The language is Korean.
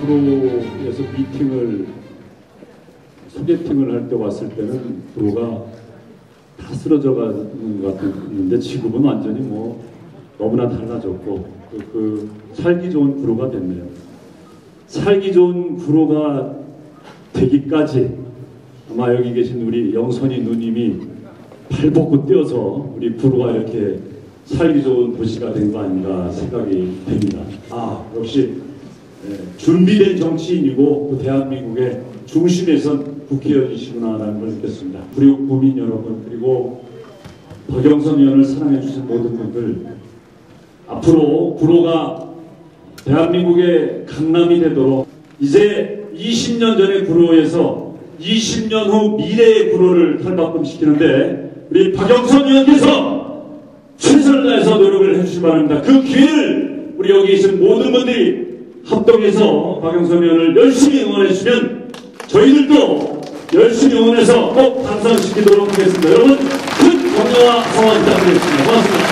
구로에서 미팅을 소개팅을 할 때 왔을 때는 구로가 다 쓰러져 가는 것 같았는데 지금은 완전히 뭐 너무나 달라졌고 그, 그 살기 좋은 구로가 됐네요. 살기 좋은 구로가 되기까지 아마 여기 계신 우리 영선이 누님이 발벗고 뛰어서 우리 구로가 이렇게 살기 좋은 도시가 된 거 아닌가 생각이 됩니다. 아 역시 예, 준비된 정치인이고 그 대한민국의 중심에선 국회의원이시구나라는 걸 느꼈습니다. 그리고 국민 여러분 그리고 박영선 의원을 사랑해 주신 모든 분들 앞으로 구로가 대한민국의 강남이 되도록 이제 20년 전의 구로에서 20년 후 미래의 구로를 탈바꿈시키는데 우리 박영선 의원께서 최선을 다해서 노력을 해주시기 바랍니다. 그 기회를 우리 여기 계신 모든 분들이 합동해서 박영선 의원을 열심히 응원해 주시면 저희들도 열심히 응원해서 꼭 당선시키도록 하겠습니다. 여러분 큰 격려와 성원 부탁드리겠습니다. 고맙습니다.